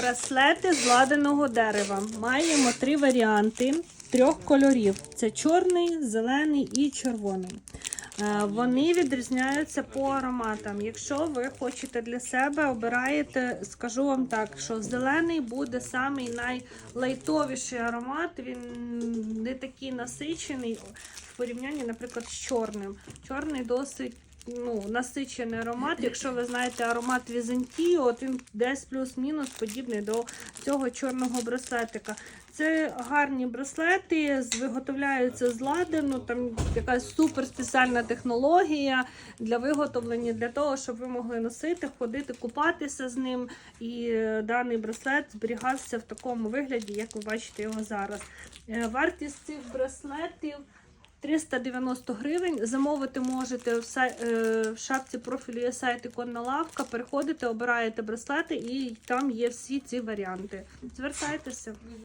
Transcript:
Браслети з ладаного дерева. Маємо три варіанти трьох кольорів: це чорний, зелений і червоний. Е, Вони відрізняються по ароматам. Якщо ви хочете для себе, обираєте, скажу вам так, що зелений буде самий найлайтовіший аромат. Він не такий насичений в порівнянні, наприклад, з чорним. Чорний досить ну, насичений аромат. Якщо ви знаєте аромат Візантії, от він десь плюс-мінус подібний до цього чорного браслетика. Це гарні браслети, виготовляються з ладану, там якась супер спеціальна технологія для виготовлення, для того, щоб ви могли носити, ходити, купатися з ним. І е, даний браслет зберігався в такому вигляді, як ви бачите його зараз. Е, Вартість цих браслетів 390 гривень. Замовити можете в, сай- е, в шапці профілю є сайт Іконна лавка. Переходите, обираєте браслети, і там є всі ці варіанти. Звертайтеся.